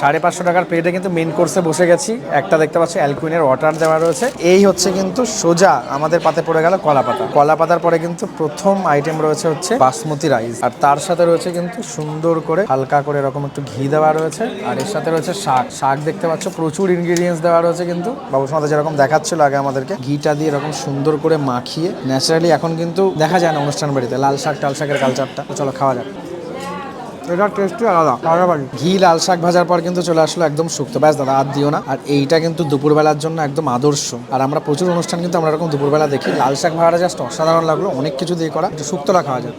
সাড়ে পাঁচশো টাকার প্লেটে কিন্তু মেন কোর্সে বসে গেছি। একটা দেখতে পাচ্ছি অ্যালকুইনের ওয়াটার দেওয়া রয়েছে। এই হচ্ছে কিন্তু সোজা আমাদের পাতে পড়ে গেল কলা পাতা। কলা পাতার পরে কিন্তু প্রথম আইটেম রয়েছে হচ্ছে বাসমতি রাইস আর তার সাথে রয়েছে কিন্তু সুন্দর করে হালকা করে এরকম একটু ঘি দেওয়া রয়েছে। আর এর সাথে রয়েছে শাক। শাক দেখতে পাচ্ছ, প্রচুর ইনগ্রিডিয়েন্টস দেওয়া রয়েছে কিন্তু। বাবুর সাথে যেরকম দেখাচ্ছিল আগে আমাদেরকে, ঘিটা দিয়ে এরকম সুন্দর করে মাখিয়ে ন্যাচারালি এখন কিন্তু দেখা যায় না অনুষ্ঠান বাড়িতে, লাল শাক, টাল শাকের কালচারটা চলো, খাওয়া যাক। এটার টেস্টই আলাদা পাশাপাশি ঘি, লাল শাক ভাজার পর কিন্তু চলে আসলো একদম শুক্তো ব্যাস দাদা, আর দিও না। আর এইটা কিন্তু দুপুরবেলার জন্য একদম আদর্শ। আর আমরা প্রচুর অনুষ্ঠান কিন্তু আমরা এরকম দুপুরবেলা দেখি। লাল শাক ভাজাটা জাস্ট অসাধারণ লাগল। অনেক কিছু দিয়ে করা। শুক্তোটা খাওয়া যায়।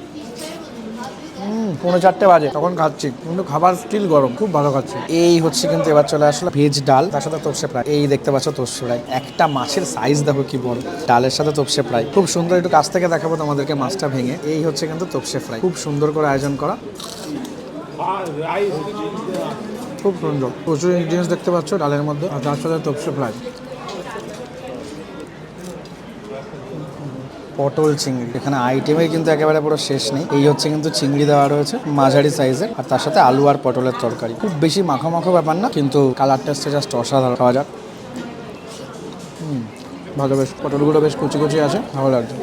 পৌনে চারটে বাজে। তখন খাচ্ছি। কিন্তু খাবার স্টিল গরম। খুব ভালো খাচ্ছি। এই হচ্ছে কিন্তু এবার চলে আসলো ভেজ ডাল। তার সাথে তোপসে ফ্রাই। এই দেখতে পাচ্ছ তোপসে ফ্রাই। একটা মাছের সাইজ দেখো কি বড়। ডালের সাথে তোপসে ফ্রাই। খুব সুন্দর একটু কাছ থেকে দেখাবো তোমাদেরকে মাছটা ভেঙে। এই হচ্ছে কিন্তু তোপসে ফ্রাই। খুব সুন্দর করে আয়োজন করা। খুব সুন্দর। প্রচুর ইনগ্রিডিয়েন্টস দেখতে পাচ্ছ ডালের মধ্যে, আর তার সাথে তোপসে ফ্রাই। পটল চিংড়ি, এখানে আইটেমের কিন্তু একেবারে পুরো শেষ নেই। এই হচ্ছে কিন্তু চিংড়ি দেওয়া রয়েছে, মাঝারি সাইজের আর তার সাথে আলু আর পটলের তরকারি। খুব বেশি মাখো মাখো ব্যাপার না, কিন্তু কালার টেস্টে জাস্ট অসাধারণ। খাওয়া যাক। ভালো বেশ, পটলগুলো বেশ কুচি কুচি আছে, ভালো লাগছে।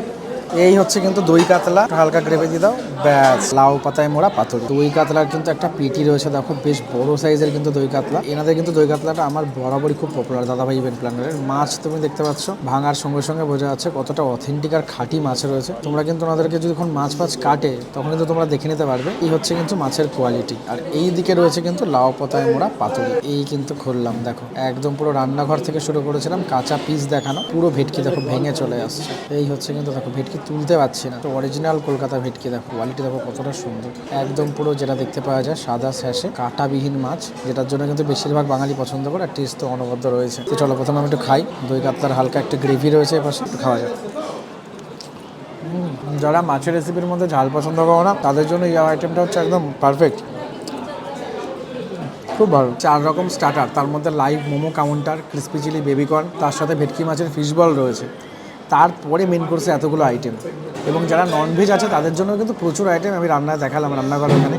এই হচ্ছে কিন্তু দই কাতলা। হালকা গ্রেভি দিয়ে দাও। ব্যাস, লাউ, পাতায় মোড়া, পাথর। দই কাতলার কিন্তু একটা পিটি রয়েছে, দেখো, বেশ বড় সাইজের কিন্তু দই কাতলা। এনাদের কিন্তু দই কাতলাটা আমার বরাবরই খুব পপুলার দাদাভাই ইভেন্ট প্ল্যানারের মাছ তুমি দেখতে পাচ্ছ, ভাঙার সঙ্গে সঙ্গে বোঝা যাচ্ছে কতটা অথেন্টিক আর খাঁটি মাছ রয়েছে। তোমরা কিন্তু ওনাদেরকে যদি যখন মাছ ফাছ কাটে, তখন কিন্তু তোমরা দেখে নিতে পারবে। এই হচ্ছে কিন্তু মাছের কোয়ালিটি আর এই দিকে রয়েছে কিন্তু লাউ, পাতায় মোড়া পাতুরি এই কিন্তু খুললাম, দেখো। একদম পুরো রান্নাঘর থেকে শুরু করেছিলাম, কাঁচা পিস দেখানো। পুরো ভেটকি, দেখো, ভেঙে চলে আসছে। এই হচ্ছে কিন্তু, দেখো, ভেটকি তুলতে পারছি না। তো অরিজিনাল কলকাতা ভেটকি দেখো কোয়ালিটি দেখো কতটা সুন্দর। একদম পুরো যেটা দেখতে পাওয়া যায়, সাদা স্যাশে, কাঁটাবিহীন মাছ, যেটার জন্য কিন্তু বেশিরভাগ বাঙালি পছন্দ করে টেস্ট তো অনবদ্য রয়েছে। তো চলো প্রথমে আমি একটু খাই, দই কাতলার হালকা একটা গ্রেভি রয়েছে এপাশে, একটু খাওয়া যাক। যারা মাছের রেসিপির মধ্যে ঝাল পছন্দ করো না, তাদের জন্য এই আইটেমটা হচ্ছে একদম পারফেক্ট খুব ভালো। চার রকম স্টার্টার তার মধ্যে live momo counter crispy chilli baby corn তার সাথে ভেটকি মাছের ফিশ বল রয়েছে। তারপরে মেন কোর্সে এতগুলো আইটেম এবং যারা ননভেজ আছে, তাদের জন্য কিন্তু প্রচুর আইটেম আমি রান্নায় দেখালাম, রান্নাঘর ওখানে।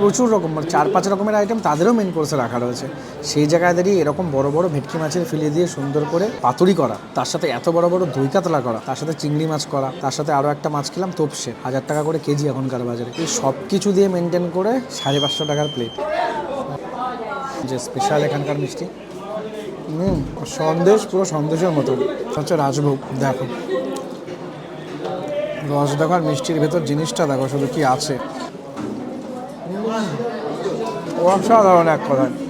প্রচুর রকম মানে চার পাঁচ রকমের আইটেম তাদেরও মেন কোর্সে রাখা রয়েছে। সেই জায়গায় দাঁড়িয়ে এরকম বড় বড় ভেটকি মাছের ফিলে দিয়ে সুন্দর করে পাতুরি করা, তার সাথে এত বড় বড় দই কাতলা করা, তার সাথে চিংড়ি মাছ করা, তার সাথে আরও একটা মাছ খেলাম তোপসে, হাজার টাকা করে কেজি এখনকার বাজারে। এই সব কিছু দিয়ে মেনটেন করে সাড়ে পাঁচশো টাকার প্লেট যে স্পেশাল এখানকার মিষ্টি। হুম সন্দেশ, পুরো সন্দেশের মতো। হচ্ছে রাজভোগ, দেখো। রস দেখো আর মিষ্টির ভেতর জিনিসটা দেখো, শুধু কি আছে। অসাধারণ এক কথায়।